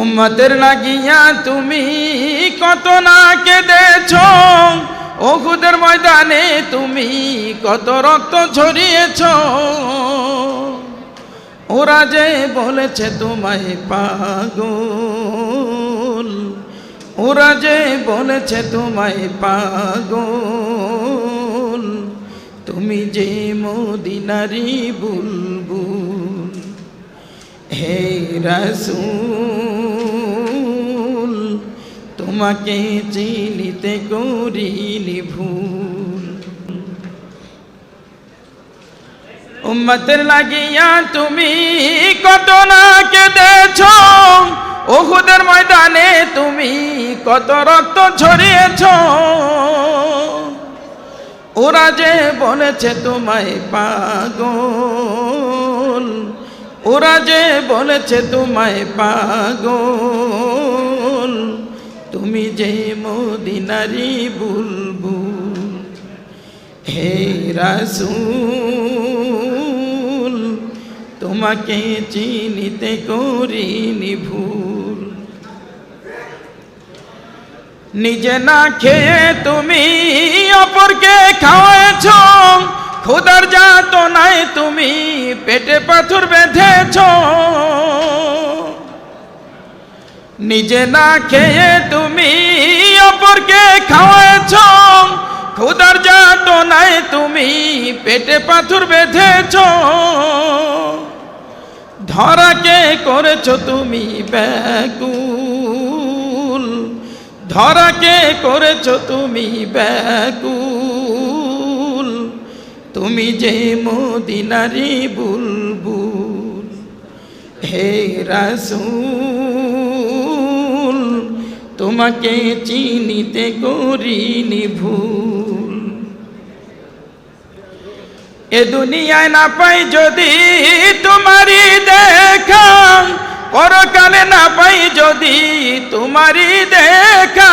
উম্মতের লাগিয়া তুমি কত না কেঁদেছ ওহুদের ময়দানে তুমি কত রক্ত ঝরিয়েছ? ওরা যে বলেছে তোমায় পাগল, ওরা যে বলেছে তোমায় পাগল, তুমি যে মদিনারি বুলবুল, হে রাসূল। তোমাকে চিনিতে করিনি ভুল। উম্মতের লাগিয়া তুমি কত না কেঁদেছ ওহুদের ময়দানে তুমি কত রক্ত ঝরিয়েছ। ওরা যে বলেছে তোমায় পাগল, ওরা যে বলেছে তোমায় পাগল। তুমি যে মদিনারি বুলবুল, হে রাসূল, তোমাকে চিনিতে করিনি ভুল। নিজে না খেয়ে তুমি অপরকে খাওয়াছ খুদার যাত নাই তুমি পেটে পাথর বেঁধেছ। নিজে না খেয়ে তুমি অপরকে খাওয়াছ খুদার যাত নাই তুমি, পেটে পাথর বেঁধেছ। ধরাকে করেছ তুমি ব্যাকুল? ধরাকে করেছ তুমি ব্যাকুল? তুমি যে মদিনারি বুলবুল, হে রাসূল। তোমাকে চিনিতে করিনি ভুল। এ দুনিয়ায় না পাই যদি তোমারই দেখা, পরকালে না পাই যদি তোমারই দেখা।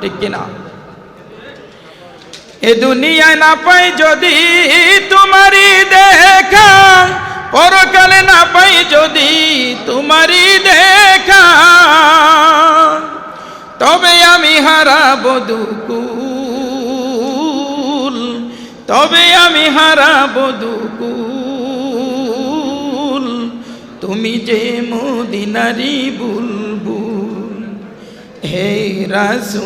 ঠিক কিনা? এ দুনিয়ায় না পাই যদি তোমারই দেখা, পরকালে না পাই যদি তোমারই দেখা। তবে আমি হারাবো দুকুল তবে আমি হারাবো দুকুল তুমি যে মদিনারি বুলবুল, হে রাসূল,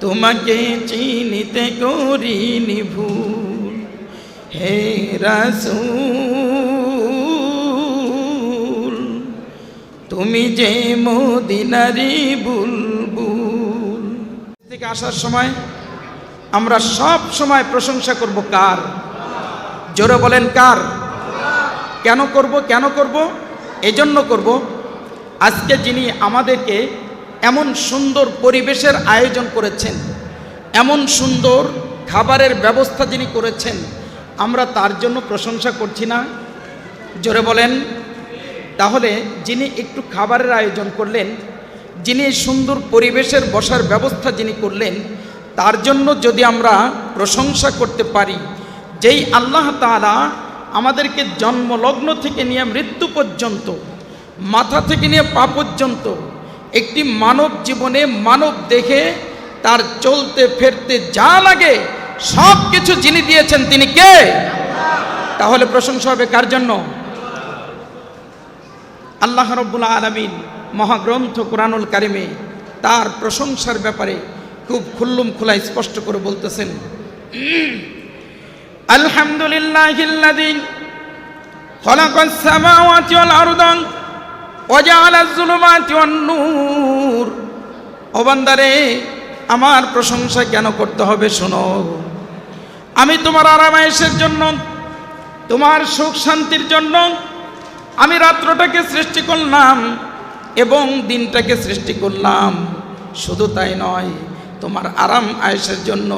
তোমাকে চিনিতে করিনি ভুল। হে রাসূল তুমি যে মদিনারি বুলবুল। থেকে আসার সময় আমরা সব সময় প্রশংসা করব কার? জোরে বলেন কার? কেন করব কেন করব? এজন্য করব। আজকে যিনি আমাদেরকে এমন সুন্দর পরিবেশের আয়োজন করেছেন, এমন সুন্দর খাবারের ব্যবস্থা যিনি করেছেন, আমরা তার জন্য প্রশংসা করছি না। জোরে বলেন তাহলে যিনি একটু খাবারের আয়োজন করলেন, যিনি সুন্দর পরিবেশের বসার ব্যবস্থা যিনি করলেন, তার জন্য যদি আমরা প্রশংসা করতে পারি, যেই আল্লাহ তাআলা আমাদেরকে জন্মলগ্ন থেকে নিয়ে মৃত্যু পর্যন্ত, মাথা থেকে নিয়ে পা পর্যন্ত একটি মানব জীবনে মানব দেখে তার চলতে ফেরতে যা লাগে সব কিছু যিনি দিয়েছেন তিনি কে? তাহলে প্রশংসা হবে কার জন্য? আল্লাহ রব্বুল আলমিন মহাগ্রন্থ কোরআনুল কারিমে তার প্রশংসার ব্যাপারে খুব খুল্লুম খোলা স্পষ্ট করে বলতেছেন। বান্দারে, আমার প্রশংসা কেন করতে হবে শোনো। আমি তোমার আরামায়েশের জন্য, তোমার সুখ শান্তির জন্য আমি রাত্রটাকে সৃষ্টি করলাম এবং দিনটাকে সৃষ্টি করলাম। শুধু তাই নয়, তোমার আরাম আয়েসের জন্য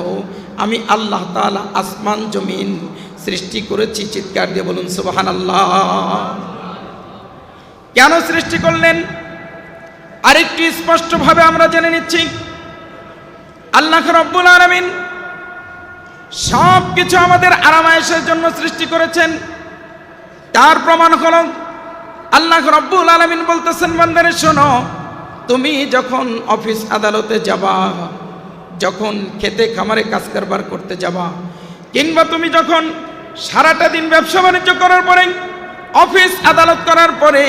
আমি আল্লাহ তাআলা আসমান, জমিন সৃষ্টি করেছি চিৎকার দিয়ে বলুন সুবাহান আল্লাহ কেন সৃষ্টি করলেন? আরেকটি স্পষ্টভাবে আমরা জেনে নিচ্ছি। আল্লাহ রব্বুল আলমিন সব কিছু আমাদের আরাম আরামায়েশের জন্য সৃষ্টি করেছেন। তার প্রমাণ হল আল্লাহ রব্বুল আলমিন বলতেছেন, বান্দারে, শোনো, তুমি যখন অফিস আদালতে যাবা, যখন খেতে খামারে কাজ কারবার করতে যাবা, কিংবা তুমি যখন সারাটা দিন ব্যবসা বাণিজ্য করার পরে, অফিস আদালত করার পরে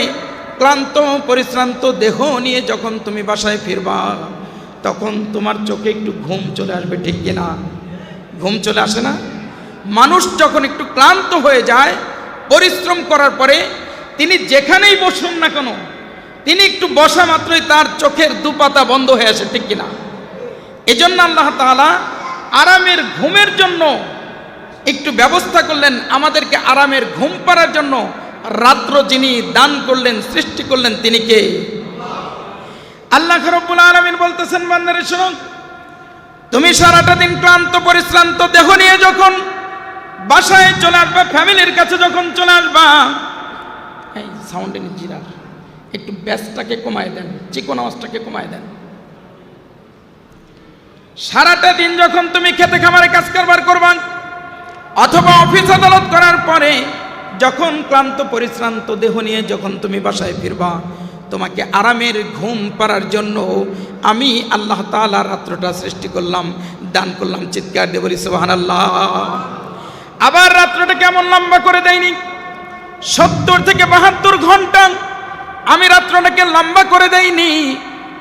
ক্লান্ত, পরিশ্রান্ত দেহ নিয়ে যখন তুমি বাসায় ফিরবা, তখন তোমার চোখে একটু ঘুম চলে আসবে, ঠিক কিনা ঘুম চলে আসে না? মানুষ যখন একটু ক্লান্ত হয়ে যায়, পরিশ্রম করার পরে তিনি যেখানেই বসুন না কেন, তিনি একটু বসা মাত্রই তার চোখের দুপাতা বন্ধ হয়ে আসে, ঠিক কিনা? এজন্য আল্লাহ তাআলা আরামের ঘুমের জন্য একটু ব্যবস্থা করলেন, আমাদেরকে আরামের ঘুম পাড়ার জন্য রাত্র যিনি দান করলেন, সৃষ্টি করলেন, তিনি কে? আল্লাহ রব্বুল আলামিন বলতেছেন, বান্দারে শোনো তুমি সারাটা দিন ক্লান্ত, পরিশ্রান্ত, দেহ নিয়ে যখন বাসায় চলে আসবা ফ্যামিলির কাছে যখন চলে আসবা এই সাউন্ড জিরার একটু ব্যাসটাকে কমায় দেন, চিকন আওয়াজটাকে কমায় দেন। সারাটা দিন যখন তুমি খেতে খামারে কাজ কারবার করবা অথবা অফিস আদালত করার পরে যখন ক্লান্ত, পরিশ্রান্ত দেহ নিয়ে যখন তুমি বাসায় ফিরবা, তোমাকে আরামের ঘুম পাড়ার জন্য আমি আল্লাহ তাআলা রাত্রটা সৃষ্টি করলাম, দান করলাম, চিৎকার দিয়ে বলি সুবাহান আল্লাহ আবার রাত্রটা কেমন লম্বা করে দেয়নি। সত্তর থেকে বাহাত্তর ঘণ্টা আমি রাত্রটাকে লম্বা করে দেইনি।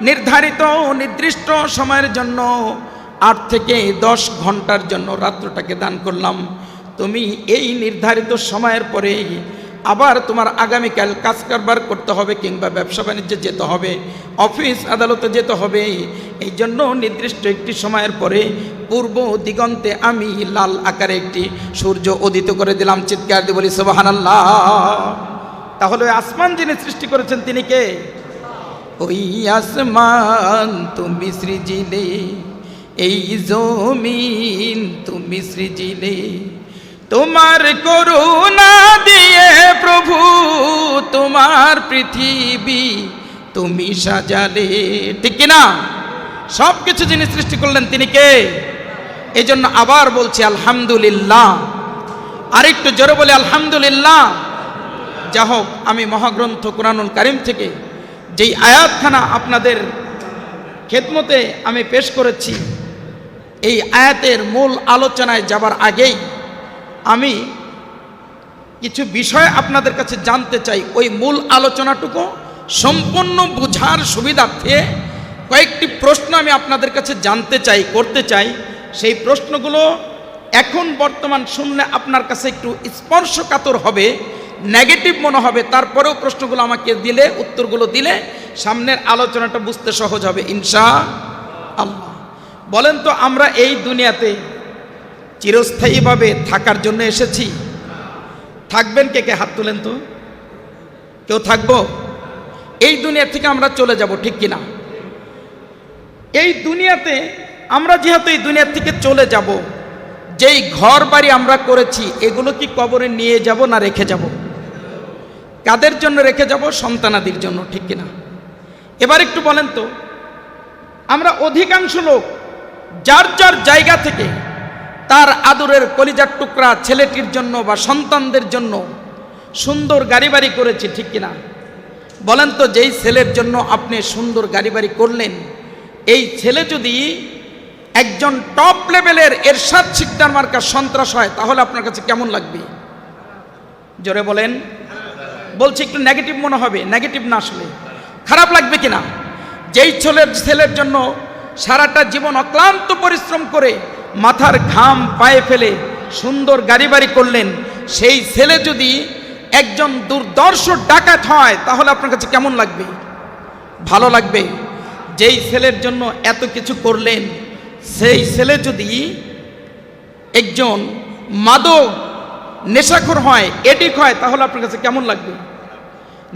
নির্ধারিত, নির্দিষ্ট সময়ের জন্য আট থেকে দশ ঘণ্টার জন্য রাত্রটাকে দান করলাম। তুমি এই নির্ধারিত সময়ের পরে আবার তোমার আগামীকাল কাজ কারবার করতে হবে কিংবা ব্যবসা বাণিজ্যে যেতে হবে, অফিস আদালতে যেতে হবে। এই জন্য নির্দিষ্ট একটি সময়ের পরে পূর্ব দিগন্তে আমি লাল আকারে একটি সূর্য উদিত করে দিলাম। চিৎকার দিয়ে বলি, সুবহানাল্লাহ। তাহলে আসমান যিনি সৃষ্টি করেছেন, তিনি কে? ওই আসমান তুমি সৃজিলে, এই জমিন তুমি সৃজিলে। তোমার করুণা দিয়ে প্রভু, তোমার পৃথিবী তুমি সাজালে। ঠিক কিনা? সব কিছু যিনি সৃষ্টি করলেন, তিনি কে? এই জন্য আবার বলছি আলহামদুলিল্লাহ। আরেকটু জোরে বলে আলহামদুলিল্লাহ। যা হোক, আমি মহাগ্রন্থ কোরআনুল কারিম থেকে যেই আয়াতখানা আপনাদের খেদমতে আমি পেশ করেছি, এই আয়াতের মূল আলোচনায় যাবার আগেই আমি কিছু বিষয় আপনাদের কাছে জানতে চাই। ওই মূল আলোচনাটুকু সম্পূর্ণ বুঝার সুবিধার্থে কয়েকটি প্রশ্ন আমি আপনাদের কাছে জানতে চাই, করতে চাই। সেই প্রশ্নগুলো এখন বর্তমান শুনলে আপনার কাছে একটু স্পর্শকাতর হবে নেগেটিভ মনে হবে, তারপরেও প্রশ্নগুলো আমাকে দিলে, উত্তরগুলো দিলে সামনের আলোচনাটা বুঝতে সহজ হবে ইনশা আল্লাহ বলেন তো, আমরা এই দুনিয়াতে চিরস্থায়ীভাবে থাকার জন্য এসেছি। থাকবেন কে কে? হাত তুলেন তো। কেউ থাকব? এই দুনিয়া থেকে আমরা চলে যাব, ঠিক কিনা? এই দুনিয়াতে আমরা যেহেতু এই দুনিয়ার থেকে চলে যাব, যেই ঘর বাড়ি আমরা করেছি, এগুলো কি কবরে নিয়ে যাব না রেখে যাব? কাদের জন্য রেখে যাব? সন্তানাদির জন্য, ঠিক কিনা? এবার একটু বলেন তো, আমরা অধিকাংশ লোক, যার যার জায়গা থেকে তার আদরের কলিজার টুকরা ছেলেটির জন্য বা সন্তানদের জন্য সুন্দর গাড়ি বাড়ি করেছি, ঠিক কিনা? বলেন তো, যেই ছেলের জন্য আপনি সুন্দর গাড়ি বাড়ি করলেন, এই ছেলে যদি একজন টপ লেভেলের এরশাদ শিকদার মার্কার সন্ত্রাস হয়, তাহলে আপনার কাছে কেমন লাগবে? জোরে বলেন। বলছি একটু নেগেটিভ মনে হবে নেগেটিভ না আসলে। খারাপ লাগবে কিনা? যেই ছেলের ছেলের জন্য সারাটা জীবন অক্লান্ত পরিশ্রম করে মাথার ঘাম পায়ে ফেলে সুন্দর গাড়ি বাড়ি করলেন, সেই ছেলে যদি একজন দুর্দর্শ ডাকাত হয়, তাহলে আপনার কাছে কেমন লাগবে? ভালো লাগবে। যেই ছেলের জন্য এত কিছু করলেন সেই ছেলে যদি একজন মাদক নেশাখোর হয় এডিক হয়, তাহলে আপনার কাছে কেমন লাগবে?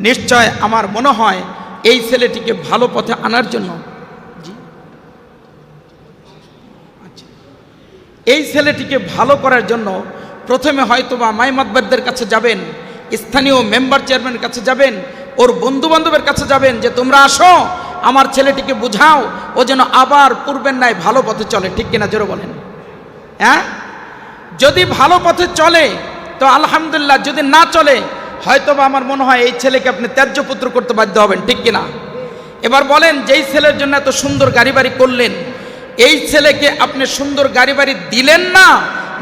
নিশ্চয় আমার মনে হয় এই ছেলেটিকে ভালো পথে আনার জন্য। এই ছেলেটিকে ভালো করার জন্য প্রথমে হয়তো বা মাইমাতবারদের কাছে যাবেন, স্থানীয় মেম্বার চেয়ারম্যানের কাছে যাবেন, ওর বন্ধু বান্ধবের কাছে যাবেন, যে তোমরা আসো আমার ছেলেটিকে বুঝাও, ও যেন আবার পূর্বের ন্যায় ভালো পথে চলে। ঠিক কিনা জোরে বলেন। হ্যাঁ? যদি ভালো পথে চলে, তো আলহামদুলিল্লাহ, যদি না চলে, হয়তোবা আমার মনে হয় এই ছেলেকে আপনি ত্যায্য পুত্র করতে বাধ্য হবেন। ঠিক কিনা? এবার বলেন, যেই ছেলের জন্য এত সুন্দর গাড়ি বাড়ি করলেন, এই ছেলেকে আপনি সুন্দর গাড়ি বাড়ি দিলেন না,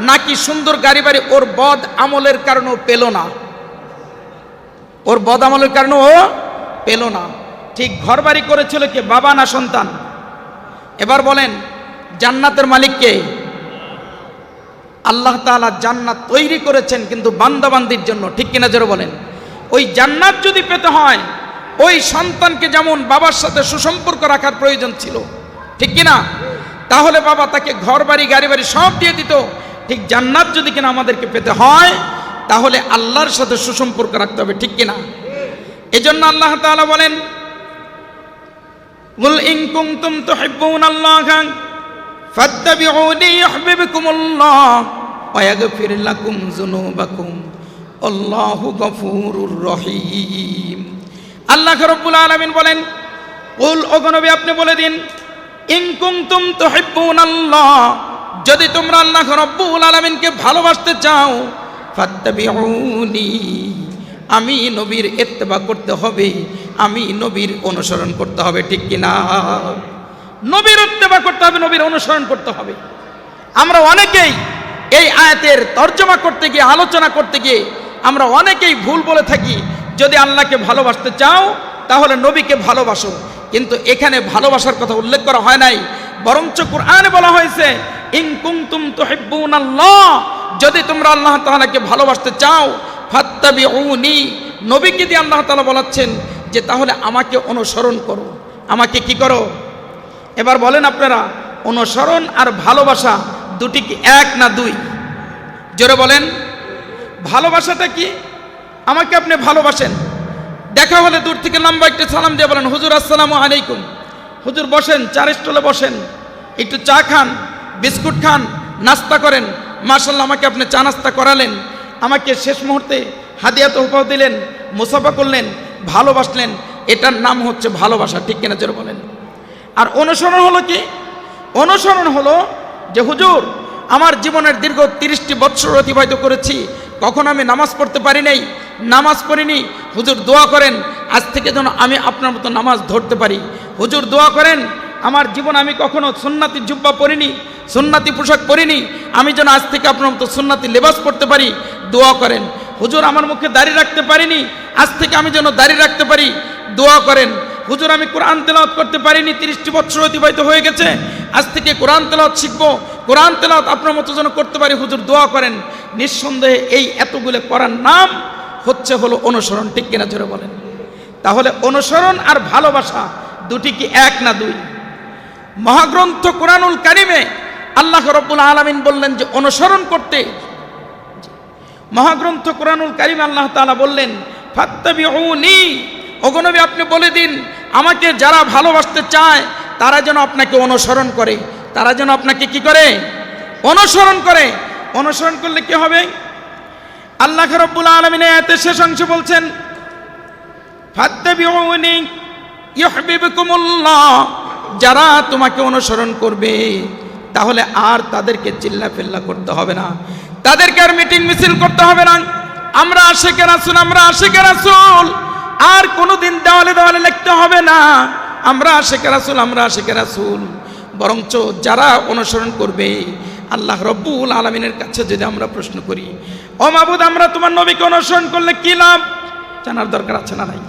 নাকি সুন্দর গাড়ি বাড়ি ওর বদ আমলের কারণে পেল না? ওর বদ আমলের কারণে ও পেল না। ঠিক ঘর বাড়ি করেছিল কে? বাবা না সন্তান? এবার বলেন, জান্নাতের মালিককে আল্লাহ তাআলা জান্নাত তৈরি করেছেন কিন্তু বান্দাবান্দির জন্য, ঠিক কিনা জোরে বলেন। ওই জান্নাত যদি পেতে হয়, ওই সন্তানকে যেমন বাবার সাথে সুসম্পর্ক রাখার প্রয়োজন ছিল, ঠিক কিনা? তাহলে বাবা তাকে ঘর বাড়ি গাড়ি বাড়ি সব দিয়ে দিত। ঠিক জান্নাত যদি কিনা আমাদেরকে পেতে হয়, তাহলে আল্লাহর সাথে সুসম্পর্ক রাখতে হবে, ঠিক কিনা? এজন্য আল্লাহ তাআলা বলেন قل إن كنتم تحبون الله فاتبعوني يحببكم الله ويغفر لكم ذنوبكم الله غفور رحيم আল্লাহ রব্বুল আলামিন বলেন কুল ওগনবী আপনি বলে দিন ইন কুনতুম তুহিব্বুন আল্লাহ যদি তোমরা আল্লাহ রব্বুল আলামিনকে ভালোবাসতে চাও ফাত্তাবিউনি আমি নবীর ইত্তেবা করতে হবে আমি নবীর অনুসরণ করতে হবে, ঠিক কিনা? নবীর ইত্তেবা করতে হবে, নবীর অনুসরণ করতে হবে। আমরা অনেকেই এই আয়াতের তর্জমা করতে গিয়ে, আলোচনা করতে গিয়ে, আমরা অনেকেই ভুল বলে থাকি, যদি আল্লাহকে ভালোবাসতে চাও, তাহলে নবীকে ভালোবাসো। কিন্তু এখানে ভালোবাসার কথা উল্লেখ করা হয় নাই, বরঞ্চ কোরআনে বলা হয়েছে, ইন কুনতুম তুহিব্বুনাল্লাহ যদি তোমরা আল্লাহ তাআলাকে ভালোবাসতে চাও, ফাত্তাবিউনি। নবীকে দিয়ে আল্লাহ তাআলা বলাচ্ছেন যে তাহলে আমাকে অনুসরণ করো। আমাকে কি করো? এবার বলেন আপনারা, অনুসরণ আর ভালোবাসা দুটি কি এক না দুই? জোরে বলেন। ভালোবাসাটা কি? আমাকে আপনি ভালোবাসেন। দেখা হলে দূর থেকে লম্বা একটা সালাম দিয়ে বলেন, হুজুর, আসসালামু আলাইকুম। হুজুর বসেন চার স্টলে বসেন, একটু চা খান, বিস্কুট খান, নাস্তা করেন। মার্শাল্লাহ আমাকে আপনি চা নাস্তা করালেন। আমাকে শেষ মুহূর্তে হাদিয়া তোহফাও দিলেন, মুসাফা করলেন। ভালোবাসলেন, এটার নাম হচ্ছে ভালোবাসা, ঠিক কিনা জোরে বলেন। আর অনুসরণ হলো কি? অনুসরণ হলো যে, হুজুর, আমার জীবনের দীর্ঘ তিরিশটি বৎসর অতিবাহিত করেছি, কখন আমি নামাজ পড়তে পারি নাই, নামাজ পড়িনি। হুজুর, দোয়া করেন, আজ থেকে যেন আমি আপনার মতো নামাজ ধরতে পারি। হুজুর, দোয়া করেন, আমার জীবন আমি কখনো সুন্নাতি জুব্বা পরিনি, সুন্নাতি পোশাক পরিনি, আমি যেন আজ থেকে আপনার মতো সুন্নাতি লেবাস পড়তে পারি। দোয়া করেন। হুজুর, আমার মুখে দাঁড়িয়ে রাখতে পারিনি আজ থেকে আমি যেন দাঁড়িয়ে রাখতে পারি, দোয়া করেন। হুজুর, আমি কোরআন তেলাওয়াত করতে পারিনি, তিরিশটি বছর অতিবাহিত হয়ে গেছে। আজ থেকে কোরআন তেলাওয়াত শিখব, কোরআন তেলাওয়াত আপনার মতো যেন করতে পারি, হুজুর, দোয়া করেন। নিঃসন্দেহে এই এতগুলো করার নাম হচ্ছে হলো অনুসরণ, ঠিক কিনা জোরে বলেন? তাহলে অনুসরণ আর ভালোবাসা দুটি কি এক না দুই? মহাগ্রন্থ কোরআনুল কারিমে আল্লাহ রব্বুল আলমিন বললেন যে, অনুসরণ করতে। মহাগ্রন্থ কোরআনুল কারিম আল্লাহ তাআলা বললেন ফাত্তাবিউনি। আপনি বলে দিন, আমাকে যারা ভালোবাসতে চায়, তারা যেন আপনাকে অনুসরণ করে। তারা যেন আপনাকে কি করে? অনুসরণ করে। অনুসরণ করলে কি হবে? আল্লাহ রব্বুল আলমিনে এতে শেষ অংশ বলছেন যারা তোমাকে অনুসরণ করবে, তাহলে আর তাদেরকে চিল্লা ফেল্লা করতে হবে না। তাদেরকে আর মিটিং মিছিল করতে হবে না। আমরা আশেকে রাসুল, আমরা আশেকে রাসুল। আর কোনোদিন দেওয়ালে দেওয়ালে লিখতে হবে না, আমরা আশেকে রাসুল, আমরা আশেকে রাসুল। বরঞ্চ যারা অনুসরণ করবে, আল্লাহ রব্বুল আলমিনের কাছে যদি আমরা প্রশ্ন করি, ও মাবুদ, আমরা তোমার নবীকে অনুসরণ করলে কি লাভ? জানার দরকার আছে না নাই?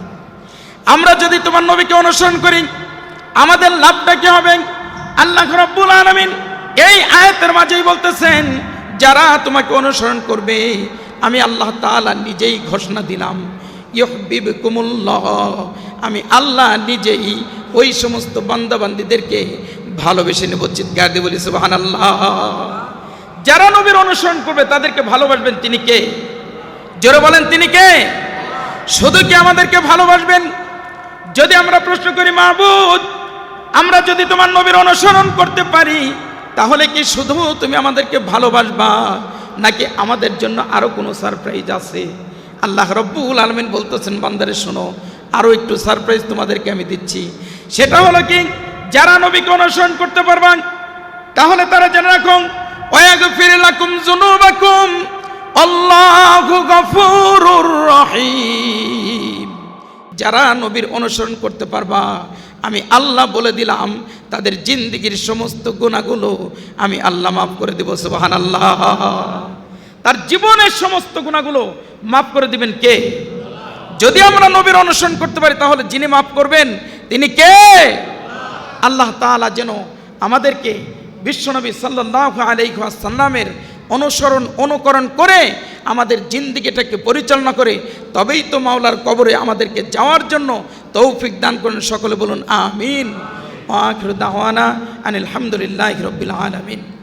আমরা যদি তোমার নবীকে অনুসরণ করি, আমাদের লাভটা কি হবে? আল্লাহ রব্বুল আলমিন এই আয়াতের মাঝেই বলতেছেন, যারা তোমাকে অনুসরণ করবে আমি আল্লাহ তাআলা নিজেই ঘোষণা দিলাম ইহবিবকুমুল্লাহ আমি আল্লাহ নিজেই ওই সমস্ত বান্দাবান্দিদেরকে ভালোবেসে নেব, চিৎকার দিয়ে বলি আল্লাহ যারা নবীর অনুসরণ করবে, তাদেরকে ভালোবাসবেন তিনি কে? জোরে বলেন, তিনি কে? শুধু কি আমাদেরকে ভালোবাসবেন? যদি আমরা প্রশ্ন করি, মাহবুদ, আমরা যদি তোমার নবীর অনুসরণ করতে পারি, তাহলে কি শুধু তুমি আমাদেরকে ভালোবাসবা? নাকি আমাদের জন্য আরও কোনো সারপ্রাইজ আছে? আল্লাহ রব্বুল আলমিন বলতেছেন, বান্দারে শোনো, আরও একটু সারপ্রাইজ তোমাদেরকে আমি দিচ্ছি। সেটা হলো কি, যারা নবীকে অনুসরণ করতে পারবেন, তাহলে তারা জেনে রাখুন যারা নবীর অনুসরণ করতে পারবা আমি আল্লাহ বলে দিলাম, তাদের জিন্দিগির সমস্ত গুণাগুলো আমি আল্লাহ মাফ করে দেব সুবাহান আল্লাহ তার জীবনের সমস্ত গুণাগুলো মাফ করে দিবেন কে? যদি আমরা নবীর অনুসরণ করতে পারি, তাহলে যিনি মাফ করবেন, তিনি কে? আল্লাহ তাআলা যেন আমাদেরকে বিশ্বনবী সাল্লাল্লাহু আলাইহি ওয়াসাল্লামের অনুসরণ, অনুকরণ করে আমাদের জিন্দিগিটাকে পরিচালনা করে, তবেই তো মাওলার কবরে আমাদেরকে যাওয়ার জন্য তৌফিক দান করেন সকলে বলুন, আমিন। ওয়া আখিরু দাওয়ানা আনিল হামদুলিল্লাহি রাব্বিল আলামিন।